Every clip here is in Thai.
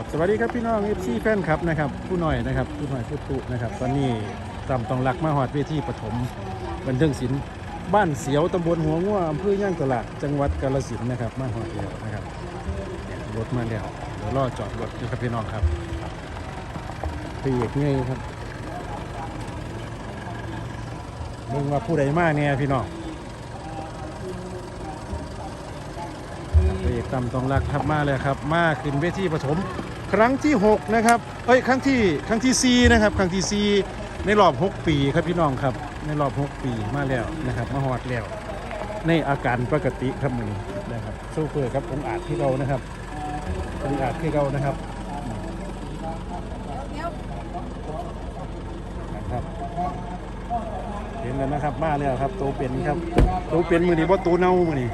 ครับสวัสดีครับพี่น้องเอฟซีแฟนครับนะครับผู้หน่อยนะครับผู้หน่อยผู้ตุนะครับตอนนี้ตำตองหลักมาหอดเวทีปฐมบันเทิงศิลป์บ้านเสียวตำบลหัวง่วอำเภอย่างตลาดจังหวัดกาฬสินธุ์นะครับมาหอดแล้วนะครับรถมาแล้วเดี๋ยวรอจอดรถนะครับพี่น้องครับพี่เอกเงยครับเบิ่งว่าผู้ใดมาเนี่ยพี่น้อง ตำตองรักครับมาเลยครับ มาขึ้นเวทีปฐมครั้งที่ 6 นะครับเอ้ยครั้งที่ครั้งที่4นะครับครั้งที่4ในรอบ 6 ปีครับพี่น้องครับในรอบ 6 ปีมาแล้วนะครับมาฮอดแล้ว ในอาการปกติครับมือนนะครับโซเฟอร์ครับองอาจที่เรานะครับองอาจที่เรานะครับนะครับเห็นแล้วนะครับมาแล้วครับตัวเป็นครับตัวเป็นมือนี้บ่ตัวเน่ามือนี้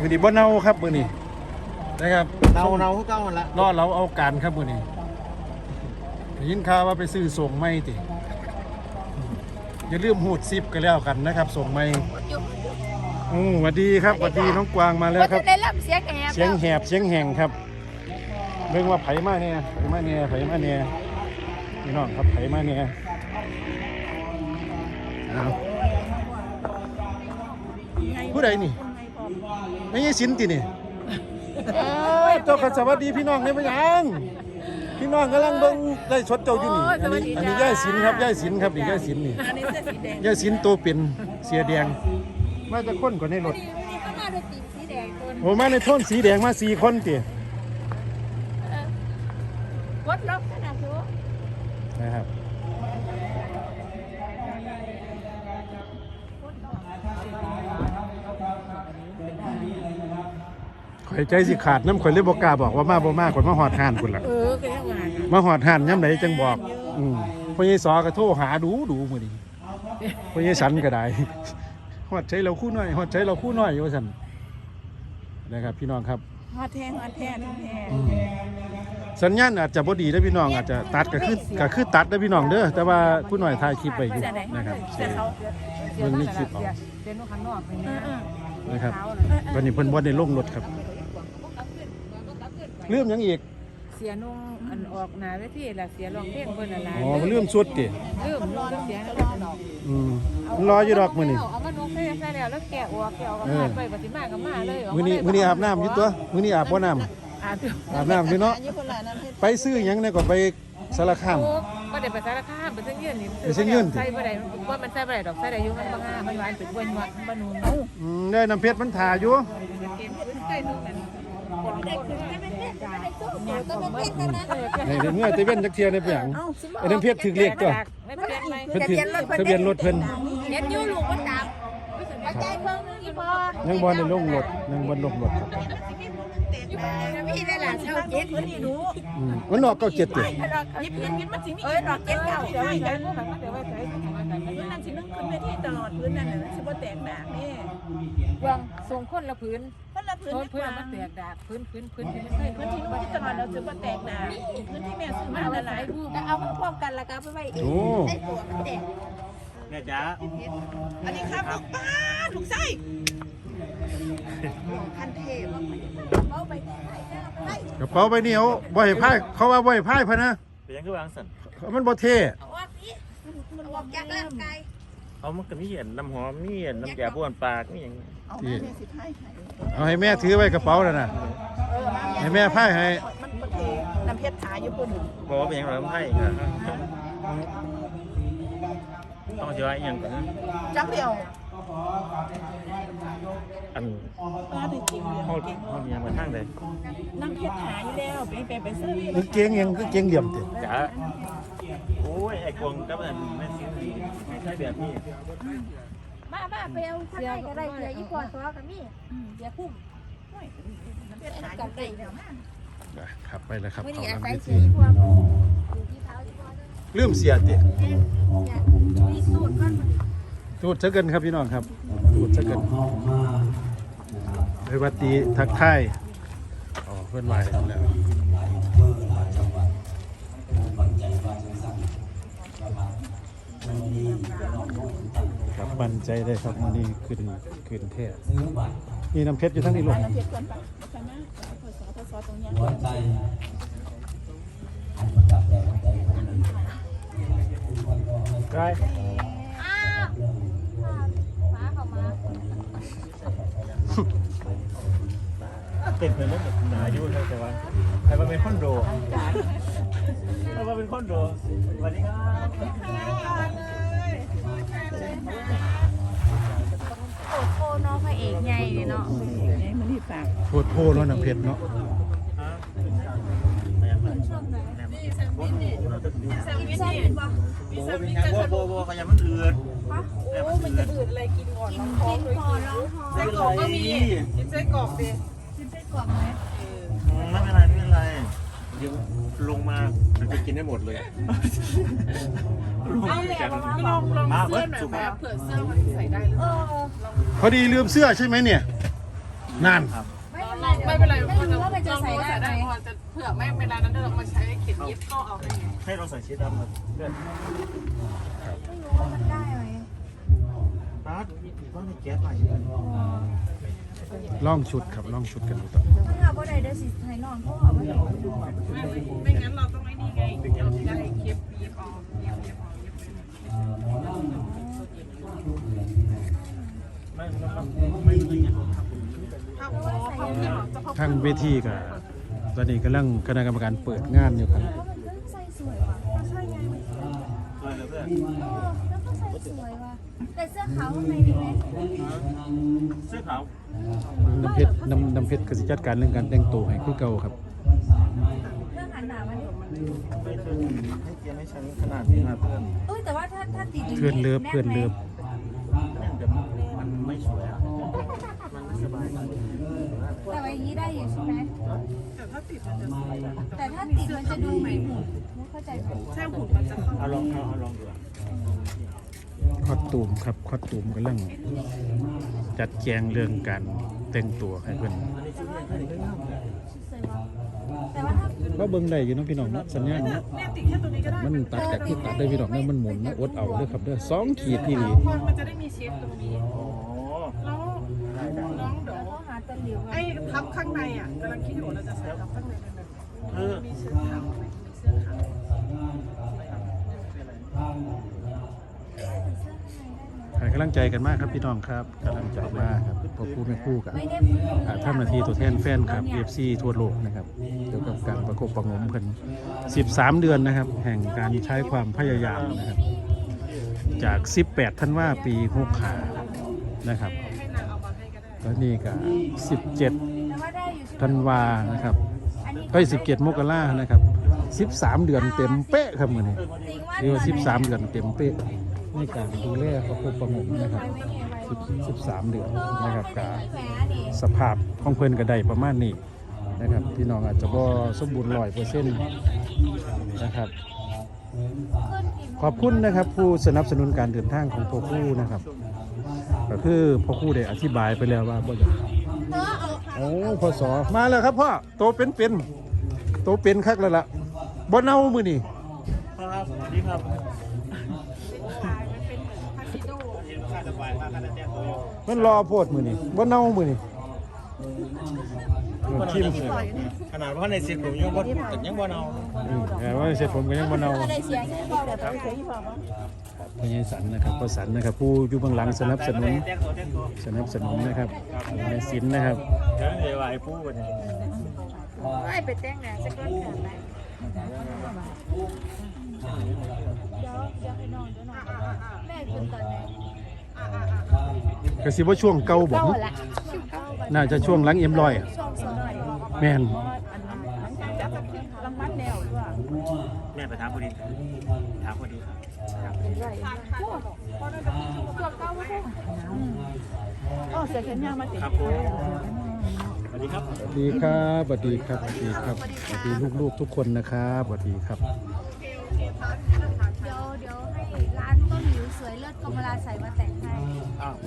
มือนี้บ่เน่าครับมือนี้ นะครับเนาเนาคือเก้ามันละรอดเราเอาการครับมือนี้ได้ยินข่าวว่าไปซื้อส่งไม่ติอย่าลืมหูดซิปกันแล้วกันนะครับ ส่งไม่อือสวัสดีครับสวัสดีน้องกวางมาแล้วว่าครัจะบได้รับเสียงแหบเสียงแหบเสียงแหงครับเบิ่งว่าไผมาเนี่ยไผมาเนี่ยไผมาเนี่ยพี่น้องครับไผมาเนี่ยเอาผู้ใดนี่ไม่ใช่สินตินี่ เอ้ยเจ้ากันสวัสดีพี่น้องได้ไหมยังพี่น้องกำลังเบิ่งได้ชดเจ้าอยู่นี่อันนี้อันนี้ย่ายสินครับย่ายสินครับนี่ย่ายสินนี่อันนี้เสื้อสีแดงย่ายสินตัวเป็นเสียแดง มาจะค้นกว่าในรถ นี่นี่ข้างหน้าด้วยตีมสีแดงตัวโอ้มาในโทนสีแดงมาสี่คนติกดล็อกขนาดนี้ นะครับ ข่อยใจสิขาดน้ำข่อยเลยบอกกล้าบอกว่ามาบ่มาข่อยมาหอดห่านคุณล่ะ เออก็ยังว่ามาหอดห่านย่ำไหนจังบอก อืมพ่อใหญ่สอก็โทรหาดูดูมื้อนี้พ่อใหญ่สันก็ได้หอดใจเราคู่น้อยหอดใจเราคู่น้อยอยู่ว่าซั่นนะครับ พี่น้องครับฮอดแทงฮอดแทงแทงอืมสัญญาณอาจจะบ่ดีเด้อพี่น้องอาจจะตัดก็คือก็คือตัดเด้อพี่น้องเด้อแต่ว่าผู้น้อยถ่ายคลิปไว้อยู่นะครับ แต่เขาเบิ่งในคลิปเอาเป็นข้างนอกเป็นนะครับตอนนี้เพิ่นบ่ได้ลงรถครั บลืมหยังอีก เสียนุ่งอันออกหนาเวทีละเสียร้องเพลงเพิ่นอะไรอ๋อลืมสุดติลืมลืมเสียแล้วดอกอืมมันรออยู่ดอกมื้อนี้ เอามานุ่งเพลงใส่แล้วแล้วแกะออกแกะออกก็มาไปปฏิมาก็มาเลยมื้อนี้มื้อนี้อาบน้ำอยู่ตัวมื้อนี้อาบบ่น้ำอาบอยู่อาบน้ำอยู่เนาะไปซื้อหยังเนี่ยก็ไปสารคามก็ได้ไปสารคามไปเส้นยืนนี่ไปเส้นยืนสิใส่บ่ได้ว่ามันใส่บ่ได้ดอกใส่ได้อยู่มันบ่งามมันหวานเป็นบ่หวานบ่นุ่มอืมได้น้ำเพชรมันถ่าอยู่ เกมพื้นใกล้นุ่มกันได้ขึ้นได้เป็นเพชรได้สู้เดี๋ ยวก็เป็นเพชรนะในเมื่อตะเว้นจักเที่ยในเปียงไอ้น้ำเพชรถึกเลขตัวไม่เปลี่ยนไหมเพิ่นถึกทะเบียนรถเพิ่นเย็นอยู่ลูกมันตามมาใจเพิ่งอีพอยังบ่ได้ลงรถยังบ่ลลงรถครับพี่ได้หลานเจ้าเจ็ดคนนี้รู้มันออกเก้าเจ็ดติยิบยิบยิบมันสิมีเอ้ยดอกเจ็ดเก้าเดี๋ยวไว้กมันเดี๋ยวไว้กมันนพื้นนั่นสินึ่งขึ้นเวทีตลอดพื้นนั่นน่ะสิบ่แตกดากนี่วางส่งคนละพื้น คนละพื้นพื้นดีกพื้นว่ามันแตกดาพื้นพื้นพื้นที่ไม่เคยพื้นที่นุ่งที่ตลอดเราสิบ่แตกดากพื้นที่แม่ซื้อมาละลายก็เอามาพร้อมกันแล้วก็ไปไว้เองโอ้ใส่ตัวมันแตกแม่จ๋าอันนี้ครับลูกป้าลูกไส้คันเทพเอาไปไว้กระเป๋าใบนี้เอาบ่ให้พายเขาว่าบ่ให้พายพะนะเป็นยังคือวางสันมันบ่เท่เอาออกนี่มันออกจากร่างกายเอามันก็มีเห็นน้ำหอมมีเห็นน้ำแก่บ้วนปากนี่อย่างเอามาแม่สิพายให้ เอาให้แม่ถือไว้กระเป๋านั่นน่ะเออมาให้แม่พายให้มันบ่เทน้ำเพชรขายอยู่ปุ่นบอกว่าเป็นยังไงต้องให้ครับต้องจะว่าอหย่างก่อนนะจักเดียวอันป้าได้จริงเลยห้องห้องนี้มาทางใดน้ำเพชรขายอยู่แล้วไปไปไปซื้อกางเกงยังกางเกงเหลี่ยมติจ๋าโอ้ยไอ้กวงกับอันแม่ซื้อไม่ใช่แบบนี้ มามาไปเอาข้างในก็ได้เสียอีพอซอกับมี่เสียคุ้มน้ำเพชรขายอกัยู่บได้แล้วนะครับไปแล้วครับไม่เขาได้อาทำศัยพิเสีธียอีพออยู่ที่เท้าอีพอเด้อลืมเสียติอย่ามีสูตรมันตูดซะเกินครับพี่น้องครับตูดซะเกินไปวัดดีทักทายอ๋อเพื่อนไหวแล้ว ครับมั่นใจได้ครับมันนี่ขึ้นขึ้นเทศนี่น้ำเพชรอยู่ทั้งนี้ลูกน้ำเพชรก่อนปะไม่ใช่นะพศพศตรงเนี้ยใกล้อ้าวฟ้าเข้ามาติดเป็นเรื่องแบบหนาอยู่ครับแต่ว่าใครมาเป็นคอนโดใครมาเป็นคอนโดสวัสดีครับ โอ้โหน้องพระเอกใหญ่เลยเนาะมันที่ปากโพดโพเนาะน้ำเพชรเนาะใช่เป็นปะโบเป็นยังโบโบโบขยันมันอืดโอ้มันจะอืดอะไรกินก่อนกินน้องท้องกินพอร้องพอไส้กรอกก็มีกินไส้กรอกดิกินไส้กรอกไหมไม่เป็นไรไม่เป็นไร เดี๋ยวลงมามันจะกินได้หมดเลยลงเอามาแหละจากมาลองลองมาเสื้เบิอดหน่อยสุไหมภาพเผื่อเสื้อมันใส่ได้หรือเอเปล่าอพอดีลืมเสื้อใช่ไหมเนี่ย นั่นครับไม่เป็นไรไม่เป็นไรไม่รู้ว่ามันจะใส่ได้ไหมพอจะเผื่อไม่เวลานั้นเรามาใช้เข็มเย็บเข้าเอาได้ไงให้เราใส่ชีสดำครับเพื่อนไม่รู้ว่ามันได้ไหมร้านต้องมีแก๊สใหม่ล่องชุดครับล่องชุดกันดูต่อ ถ้าหาว่าใดเดสิไทยนอนเขาเอาไปไหนไม่งั้นเราต้องไอ้นี่ไงถึงจะได้เย็บเย็บออกเย็บเย็บออกเย็บไม่ไม่ไม่ไม่ถ้าพอพอที่หรอจะพอทางเวทีกับตอนนี้กำลังคณะกรรมการเปิดงานอยู่ครับเพราะมันก็ใส่สวยว่ะใช่ไงเลยเพื่อนเออแล้วก็ใส่สวยว่ะแต่เสื้อขาวข้างในดีไหมเสื้อขาว น้ำเพชรน้ำน้ำเพชรกสิจัดการเรื่องการแต่งตัวให้คือเก่าครับเรื่องหันหนามาดิไม่เพื่อนให้เกียร์ให้ฉันขนาดนี้นะเพื่อนเอ้ยแต่ว่าถ้าถ้าติดเพื่อนเลิฟเพื่อนเลิฟเนี่ยเดี๋ยวมันไม่สวยอะมันไม่สบายแต่ว่าอย่างนี้ได้อยู่ใช่ไหมแต่ถ้าติดมันจะแต่ถ้าติดมันจะดูไม่เข้าใจไหมแช่หุ่นมันจะเข้าเอาลองเอาลองดู คอสตูมครับคอสตูมกำลังจัดแจงเรื่องการแต่งตัวให้เพื่อนสวยว่ะแต่ว่าถ้าก็เบิ่งได้อยู่เนาะพี่น้องเนาะสัญญาณเนาะเนี่ยติดแค่ตัวนี้ก็ได้มันตัดกับที่ตัดได้พี่น้องเนี่ยมันหมุนนะอดเอาเด้อครับเด้อสองขีดนี่หลีพอมันจะได้มีเชฟตรงนี้อ๋อแล้วน้องเดี๋ยวเขาหาต้นหลิวไอ้ทับข้างในอะกำลังคิดอยู่ว่าเราจะใส่ทับข้างในเป็นแบบเออมีเสื้อขาวไหมมีเสื้อขาวำลังใจกันมากครับพี่น้องครับกำลังใจมากครับพอคู่ไม่คู่กันท่านนาทีตัวแทนแฟนครับ FC ทั่วโลกนะครับเกี่ยวกับการประกบประงมเพิ่น13 เดือนนะครับ แห่งการใช้ความพยายามนะครับ จาก 18ธันวาปี65นะครับก็ได้แล้วนี่ก็17แต่าได้อยู่ใช่ไหมธันวานะครับอันนี้เอ้ย17มกรานะครับ 13 เดือนเต็มเป๊ะครับมือนี้จริงว่าเรียกว่า13 เดือนเต็มเป๊ะ ในการดูแลประกบประหงมนะครับ 13 เดือนนะครับกาแหมนี่สภาพของเพิ่นก็ได้ประมาณนี้นะครับพี่น้องอาจจะบ่สมบูรณ์ร้อยเปอร์เซ็นต์นะครับ ขอบคุณนะครับผู้สนับสนุนการเดินทางของพ่อคู่นะครับ ก็คือพ่อคู่ได้อธิบายไปแล้วว่าบ่อยากเธอเอาโอ้พศมาแล้วครับพ่อโตเป็นเป็นโตเป็นคักแล้วล่ะบ่เน่ามือนี้ครับสวัสดีครับ มากค่าแต่งตัวมันรอโพดมื้อนี้บ่เน่ามื้อนี้ทิมขนาดว่าในสิทธิ์ผมยังบ่ยังบ่เอาอืมแต่ว่าเสร็จผมก็ยังบ่เน่าได้เสียงที่บอกแบบพญายสันนะครับพ่อสันนะครับ ผู้อยู่เบื้องหลังสนับสนุนแต่งตัวแต่งตัวสนับสนุนนะครับในสินนะครับเดี๋ยวเดี๋ยวไอ้ผู้กันไม่ไปแต่งหน้าสักก้อนขาดไหมเดี๋ยวเดี๋ยวให้นอนเดี๋ยวนอนแม่ขึ้นตอนไหน กระสิบ่ช่วงเก่าบ่เก้าละเก้าวันน่าจะช่วงหลังเอ็มร้อยอะช่วงสองหน่อยแม่นรางวัลแล้วด้วยแม่ไปถามพอดีถามพอดีครับอ๋อเสียแขนยาวมาติดครับผมสวัสดีครับสวัสดีครับสวัสดีครับสวัสดีครับสวัสดีลูกๆทุกคนนะครับสวัสดีครับ ศกรมราใส่มาแต่งให้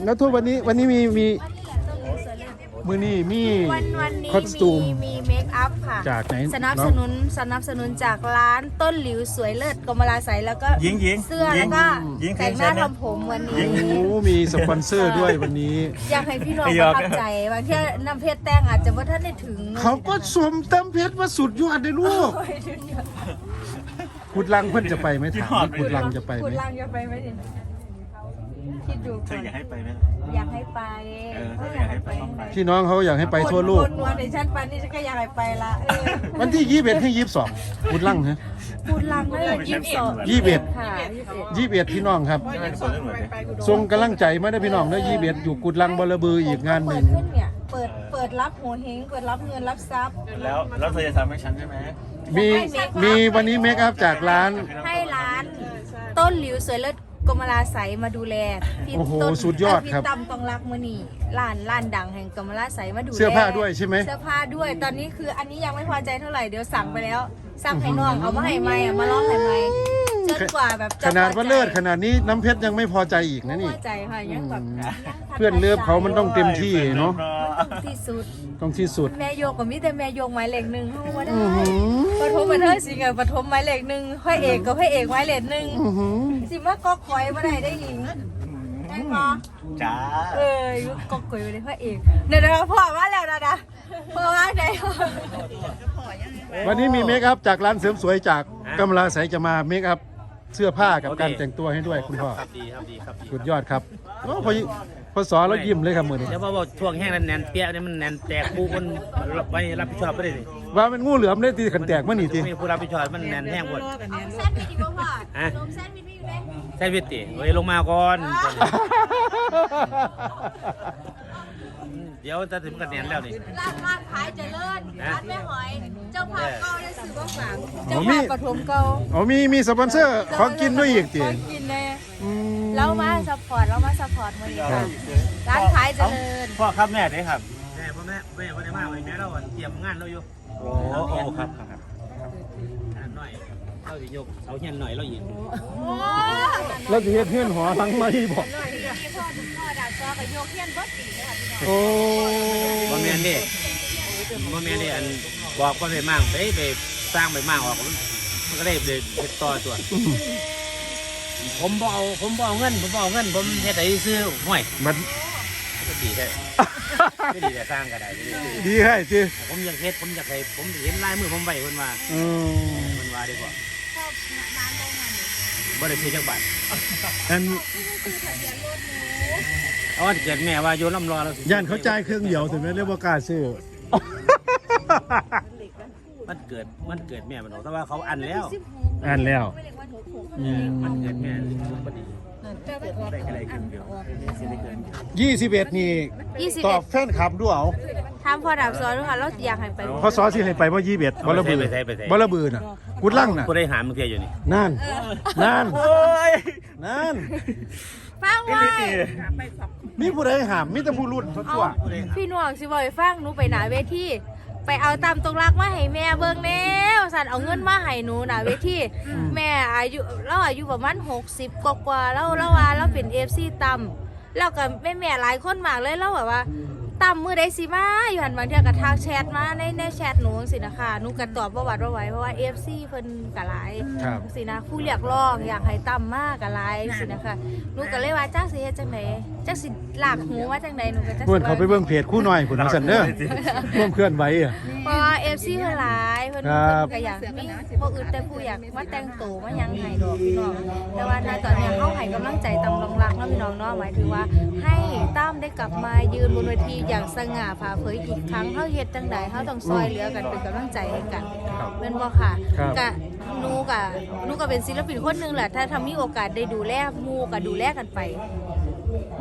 แล้วทุกวันนี้วันนี้มีมีว่านี่แหละต้นหลิวสวยเลิศโอ้มื้อนี้มีวันวันนี้คอสตูมมีมีเมคอัพค่ะ จากไหนสนับสนุนสนับสนุนจากร้านต้นหลิวสวยเลิศกมลาใสแล้วก็ยิงยิงเสื้อยิแล้วงก็ยิงแต่งหน้าเพลงเส้นเนี่ยทำผมวันยินี้งโอ้มีสปอนเซอร์ด้วยวันนี้ อยากให้พี่น้องไม่ปยอระมทับใจบางทีน้ำเพชรแต้งอาจจะว่าท่านได้ถึง เขาก็สวมเต็มเพชรว่าสุดยอดเลยลูกกุดลังเพิ่นจะไปไหมถามว่ากุดลังจะไปไหคุมณลังจะไปไหมเนี่ย คิดดูเธก่ออนอยากให้ไปไหม อยากให้ไปเออถ้าอยากให้ไปต้องไป พี่น้องเขาอยากให้ไปทั่วโลก คนวันในชั้นปันนี่ฉันก็อยากให้ไปละเออวันที่ยี่สิบเอ็ดให้ยี่สิบสองกุดลังฮะคุณลังไม่ได้ยี่สิบสองยี่สิบเอ็ดค่ะยี่สิบเอ็ดยี่สิบเอ็ดพี่น้องครับไม่ได้สวนเรื่องหมดเลยทรงกำลังใจมาได้อพี่น้องได้ยี่สิบเอ็ดอยู่กุดลังบลบืออีกงานหเปินึ่ดงขึ้นเนี่ยเปิดเปิดรับหัวเฮงเปิดรับเงินรับทรัพย์ แล้วแล้วเธอจะทำให้ฉันใช่ไหมมีมีวันนี้เมคอัพจากร้าน ให้ร้านต้นหลิวสวยเลิศ กมลาใสมาดูแลพี่โอ้โหต้นสุดยอดครับพี่ตำตองรักมือนี่ร้านร้านดังแห่งกมลาใสมาดูแลเสื้อผ้าด้วยใช่ไหมเสื้อผ้าด้วยตอนนี้คืออันนี้ยังไม่พอใจเท่าไหร่เดี๋ยวสั่งไปแล้วสั่งให้น้องเอามาให้ไม่อะมาลองให้ไม่จนกว่าแบบจะขนาดว่าเลิศพอใจขนาดนี้น้ำเพชรยังไม่พอใจอีกนะไม่นี่ พอใจค่ะยังแบบยังเพื่อนเลิฟเขามันต้องเต็มที่เนาะ ที่สุด ต้องที่สุด แม่โยกกับมิแต่แม่โยกไม้เหล็กหนึ่งเข้ามาได้อื้อหือ ปฐมมาเธอสิกับปฐมไม้เหล็กหนึ่งพระเอกกับพระเอกไม้เหล็กหนึ่งอื้อหือสิมาก็คอยมาได้ได้หญิงได้ปะจ้าเอ้ยก็คอยมาได้พระเอกเดี๋ยวนะพ่อมาแล้วนะนะพ่อมาไหนวันนี้มีเมคอัพจากร้านเสริมสวยจากกำลาใสจะมาเมคอัพ เสื้อผ้ากับการแต่งตัวให้ด้วยคุณพ่อครับดีครับดีครับดีสุดยอดครับโอ้พอพอสอนแล้วยิ้มเลยครับมือนี้เดี๋ยวพอบอกช่วงแห้งนั้นแน่นเปียกเนี่ยมันแน่นแตกปูมันไปรับผิดชอบไม่ได้ดิว่าเป็นงูเหลือมเลยตีขันแตกมานี่ตีมีผู้รับผิดชอบมันแน่นแห้งหมดแซนด์วิชดีกว่าพ่อฮะนมแซนด์วิชไม่อยู่ไหนแซนวิชติเฮ้ยลงมาก่อน เดี๋ยวจะถึงกันแน่นแล้วนี่ร้านร้านขายเจริญร้านแม่หอย เจ้าภาพเก่า ได้ซื้อบ้างฝากเจ้าภาพปฐมเก่าอ๋อมีมีสปอนเซอร์ของกินด้วยอีกตีของกินเลยอืมแล้วมาซัพพอร์ตแล้วมาซัพพอร์ตมาเลยค่ะร้านขายเจริญพ่อครับแม่ได้ครับแม่พ่อแม่แม่พ่อได้มากเลยแม่เราเตรียมงานเราอยู่โอ้โอ้ครับครับงานหน่อยเราจะยกเสาเฮียนหน่อยเราอีกแล้วจะเฮ็ดเพื่อนหอหลังมาอีกบอกที่พ่อถึงพ่อดาซอกับโยกเทียนเบิร์ดสีเลยค่ะพี่น้องโอ้พ่อแม่นี่พ่อแม่นี่อันบอกพ่อได้มากไปไป สร้างไปมากออกมันมันก็ได้เด็ดต่อตัว ผมบเอาผมบเอาเงินผมบเอาเงินผมเฮ็ดไอ้ซื้อห่วยมันก็ดีแท้ไม่ดีแต่สร้างก็ได้ไม่ดีดีให้จีผมอยากเฮ็ดผมอยากให้ผมเห็นลายมือผมไว้เพิ่นว่าอืมเพิ่นว่าดีกว่าบ่ได้ซื้อจักบาทอันเอาว่าเกิดแม่ว่าอยู่ลำรอเราสิย่านเขาจ่ายเครื่องเดียวถึงแม้เรียกว่ากล้าซื้อ มันเกิดมันเกิดแม่มันออกแต่ว่าเขาอันแล้วอ่านแล้วอืมมันเกิดแม่บ่ดีได้อะไรขึ้นเดียวสิได้เกินยี่สิบเอ็ดนี่ยี่สิบตอเอ็บดแฟนคลับด้วยเอาทำพ่อดาบซอด้วยค่ะแล้วอยากให้ไปพอสอสิให้ไปว่ายี่สิบเอ็ดบลบือบลบือน่ะกุดลั่งน่ะผู้ได้หามึงเทียอยู่นี่นั่นนั่นโอ้ยนั่นฟังไว้มีผู้ใดหามมีแต่ผู้รุ่นทั่วพี่หน่วงสิบอกให้ฟังหนูไปหนาเวที ไปเอาตามตรงรักมาให้แม่เบิ่งแน่สันเอาเงินมาให้หนูหนาเวทีแม่อายุเราอายุประมาณ60กว่ากว่าๆแล้วเราว่าเราเป็น FC ต่ำแล้วก็แม่แม่ๆหลายคนมากเลยเราแบบว่า ต่ำมือใดสิมาอยู่หันบางเทีก็ทักแชทมาในในแชทหนูสินะคะหนูก็ตอบประวัติว่าไหว้เพราะว่า FC เพิ่นก็หลายครับ สินะผู้เรียกร้องอยากให้ต่ำมากอะไรสินะคะหนูก็เลยว่าจ้าสิเฮ็ดจังไดจักสิลากหูว่าจังไดหนูก็จักสิเพื่อนเขาไปเบิ่งเพจคู่หน่อยคุณทางสันเด้อร่วมเคลื่อนไหวอะ เพราะเอฟซีเพิ่นหลายเพิ่นครับเพิ่นก็อยากมีบ่อื่นแต่ผู้อยากมาแต่งตัวมาหยังให้ดอกพี่น้องแต่ว่าณตอนนี้เฮาให้กำลังใจตำรองรักเนาะพี่น้องเนาะหมายถึงว่าให้ตั้มได้กลับมายืนบนเวทีอย่างสง่าผ่าเผยอีกครั้งเฮาเฮ็ดจังไดเฮาต้องซอยเหลือกันเป็นกำลังใจให้กันครับแม่นบ่ค่ะครับ กะหนูกะหนูก็เป็นศิลปินคนหนึงแหละถ้าทำมีโอกาสได้ดูแลหมู่ก็ดูแลกันไป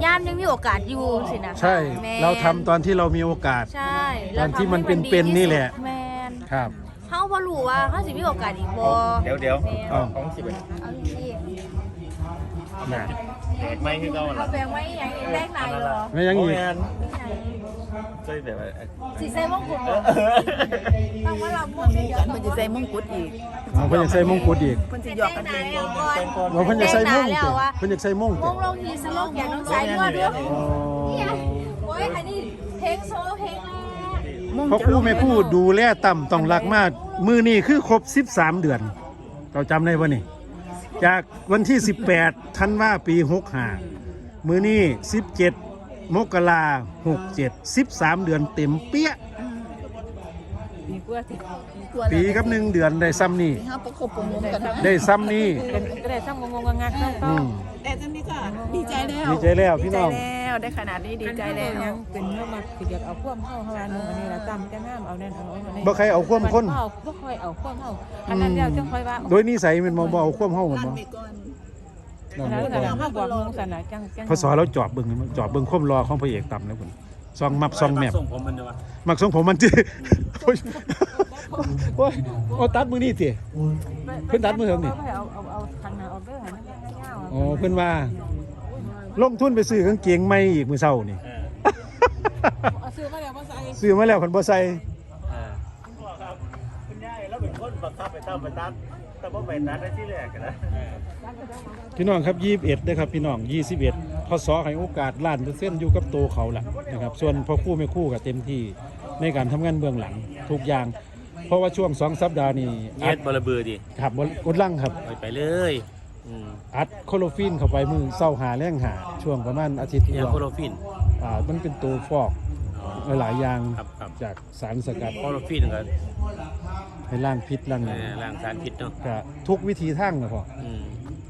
ยามยังมีโอกาสอยู่สินะคะใช่ แม่น เราทำตอนที่เรามีโอกาส ใช่ตอนที่มันราทำให้เป็นๆนี่แหละดีที่สุดแม่นครับเฮาบ่รู้ว่าเฮาสิมีโอกาสอีกบ่เดี๋ยวเดี๋ยวแม่นอ้าวของสิบเอ็ดเอาที่น่ะไม่คือเราเอาแปลงไว้อีหยังอีกแรกไหนเหรอไม่ยังอีกใช่ แบบสิใส่มงกุฎบ่ต้องมารับมงกุฎมันจะใส่มงกุฎอีกอ๋อเพิ่นอยากใส่มงกุฎอีกมันจะหยอกกันแต่เองงหน้าแล้วก่อนว่าเพิ่นอยากใส่มงแต่กุหฎน้าแล้วว่าเพิ่นอยากใส่มงมกุฎงลงทีสโลกอย่างน้องสายนวดด้วยอ๋อเนี่ยโอ้ยอันนี้เพลงโซเพลงแรกพ่อครู่แม่ครู่ดูแลต่ำต้องรักมากมือนี่คือครบ 13 เดือน เราจำได้ป่ะนี่ จากวันที่ 18 ธันวาปี 65 มือนี่17 มกรา67 13เดือนเต็มเปี้ยปีกว่าสิปีกับหนึ่งเดือนได้ซ้ำนี่ห้าประคบประหงมกันนะได้ซ้ำนี่เป็นก็ได้ซ้ำงงๆงักๆต้องอืมแต่ตอนนี้ก็ดีใจแล้วดีใจแล้วพี่น้องดีใจแล้วได้ขนาดนี้ดีใจแล้วยังเป็นเมื่อมาคืออยากเอาความเข้าเฮาอันนึงอันนี้ละจำจะงามเอานั่นเอาอันนี้บ่ใครเอาความคนเอาบ่ค่อยเอาความเฮาอันนั้นแล้วจังค่อยว่าโดยนิสัยมันบ่บ่เอาความเฮามันบ่ไปก่อ นนั่นอันแหนั้นละน่ะเฮาบอกมึงสั่นน่ะจังจังพศเราจอบเบิ่งจอบเบิ่งความรอของพระเอกต่ำนะคุณซองมับซองแมบส่งผมมันเด้อวะมักทรงผมมันจีโอ้ยโอ้ยโอ้ตัดมือนี่สิ เพิ่นตัดมือเหิงนี่ เอาเอาเอาคันน่ะเอาเด้อให้มันยาวๆอ๋อเพิ่นว่า ลงทุนไปซื้อกางเกงใหม่อีกมื้อเช้านี่ เออเอาซื้อมาแล้วบ่ใส่ซื้อมาแล้วเพิ่นบ่ใส่เออครับคุณยายแล้วเป็นคนบังคับไปตามไปตัด แต่ว่าไปตัดได้ที่แรกนะพี่น้องครับ21เด้อครับพี่น้อง21พศให้โอกาสล้านเปอร์เซ็นต์อยู่กับตัวเขาล่ะนะครับส่วนพ่อครู่แม่ครู่ก็เต็มที่ในการทำงานเบื้องหลังทุกอย่าง เพราะว่าช่วงสองสัปดาห์นี้เฮ็ดบ่ระเบือดิครับบ่กดลังครับไปไปเลยอืมอัดโคโลฟินเข้าไปมือเศร้าหาแรงหา ช่วงประมาณอาทิตย์ยากโคว่าโรฟินอ่ามันเป็นตัวฟอกหลายๆอย่างครับครับจากสารสกัดโคโรฟินก็ ให้ล้างพิษล้างเอหยังอล้างสารพิษเนาะก็ทุกวิธีทางนะพ่ออืม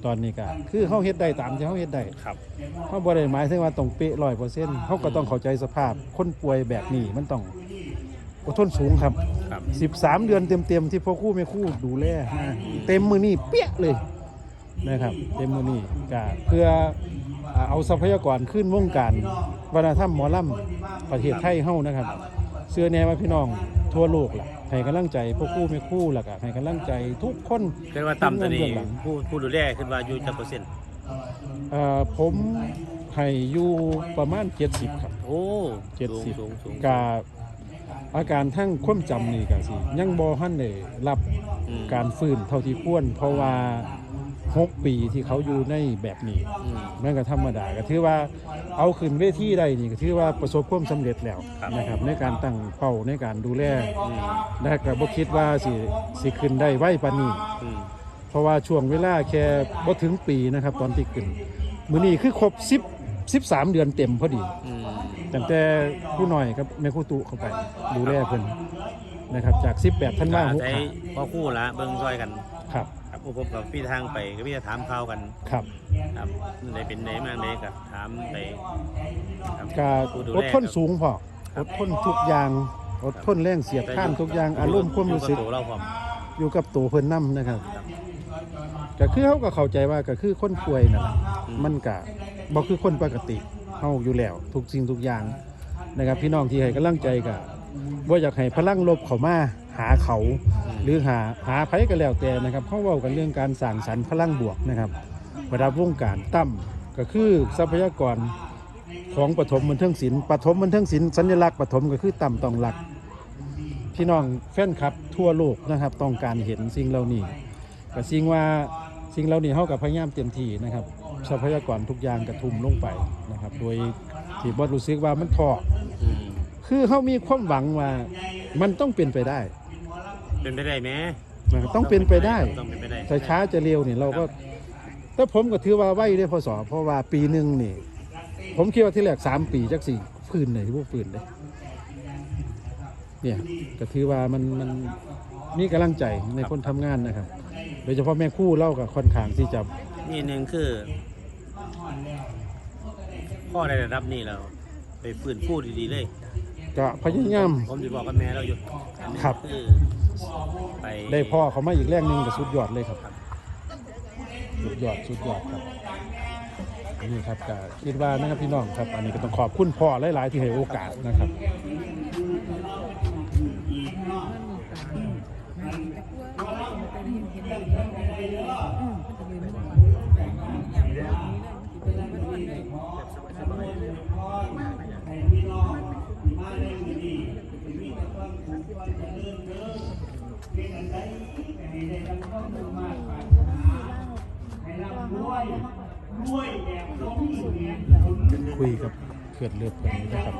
ตอนนี้ก็คือเฮาเฮ็ดได้ตามที่เฮาเฮ็ดได้ครับ เฮาบ่ได้หมายถึงว่าต้องเป๊ะ100%เฮาก็ต้องเข้าใจสภาพ คนป่วยแบบนี้มันต้องอดทนสูงครับ ครับ 13 เดือนเต็มๆที่พ่อครู่แม่ครู่ดูแลมาเต็มมือนี่เปี้ยเลยนะครับเต็มมือนี่ก็เพื่ออ่าเอาทรัพยากรขึ้นวงการวัฒนธรรมหมอลำประเทศไทยเฮานะครับ เสื้อแนวมาพี่น้อง ทั่วโลกล่ะให้กำลังใจพ่อครู่แม่ครู่แล้วก็ให้กำลังใจทุกคนคิดว่าต่ำตัวนี้เบื้องหลังผู้ผู้ดูแลคิดว่าอยู่จักเปอร์เซ็นต์เอ่อผมให้อยู่ประมาณ 70 ครับโอ้เจ็ดสูงสิบสูงสูงกาอาการทั้งความจำนี่ก็สิยังบ่ทันได้รับอืม การฟื้นเท่าที่ควรเพราะว่า 6 ปีที่เขาอยู่ในแบบนี้อืมนั่นก็ธรรมดาก็ถือว่าเอาขึ้นเวทีได้นี่ก็ถือว่าประสบความสำเร็จแล้วครับนะครับ ในการตั้งเป้าในการดูแลอืมและก็บ่คิดว่าสิสิขึ้นได้ไวปานนี้อืมเพราะว่าช่วงเวลาแค่บ่ถึงปีนะครับตอนที่ขึ้นมื้อนี้คือครบ10 13 เดือนเต็มพอดีอืมตั้งแต่ผู้หน่อยกับแม่ครูตุเข้าไปดูแลเพิ่นนะครับจาก 18ธันวาคมใช้พ่อคู่ละเบิ่งซอยกันครับครับ พวกผมกับพี่ทางไปก็พี่จะถามข่าวกันครับครับไหนเป็นไหนมาไหนกับถามไปครับก็ผู้ดูอแลดทนสูงพออดทนทุกอย่างอดทนแรงเสียดข้านทุกอย่างอารมณ์ความรู้สึก อยู่กับตัวเราพร้อม อยู่กับตัวเพิ่นนํนะครับก็คือเขาก็เข้าใจว่าก็คือคนป่วยนั่นแหละมันก็บ่คือคนปกติเฮาอยู่แล้ว ทุกสิ่งทุกอย่างนะครับ พี่น้องที่ให้กำลังใจก็บ่อยากให้พลังลบเข้ามาหาเขา หรือหาหาไผก็แล้วแต่นะครับเขาเว้ากันเรื่องการสร้างสรรค์พลังบวกนะครับประดับวงการตั้มก็คือทรัพยากรของปฐมบันเทิงศิลป์ปฐมบันเทิงศิลป์สัญลักษณ์ปฐมก็คือตั้มต้องหลัก พี่น้องแฟนคลับทั่วโลกนะครับต้องการเห็นสิ่งเหล่านี้ก็สิ่งว่าสิ่งเหล่านี้เขากับพยายามเต็มที่นะครับทรัพยากรทุกอย่างกระทุ่มลงไปนะครับ โดยที่บอรู้สึกว่ามันท้อคือเขามีความหวังว่ามันต้องเป็นไปได้ เป็นไปได้ไหมนะครับต้องเป็นไปได้ต้องเป็นไปได้จะช้าจะเร็วนี่เราก็แต่ผมก็ถือว่าไว้ได้พอสอเพราะว่าปีหนึ่งนี่ผมคิดว่าที่แรกสามปีจักสี่พื้นไหนพวกพื้นเลยเนี่ยก็ถือว่ามันมันมีกำลังใจในคนทำงานนะครับ โดยเฉพาะแม่คู่เล่ากับค่อนข้างที่จะนี่หนึ่งคือพ่อได้ระดับนี้แล้วไปฟื้นฟูดีๆเลย ก็พยายาม ผมจะบอกกับแม่เราอยู่อันนี้ครับคือไปได้พ่อเขามาอีกแรงหนึ่งกับสุดยอดเลยครับ สุดยอดสุดยอดครับนี่ครับก็คิดว่านะครับพี่น้องครับ อันนี้ก็ต้องขอบคุณพ่อหลาย ๆ ที่ให้โอกาสนะครับ คุยกับเขื่อนเลือดไปนะครับ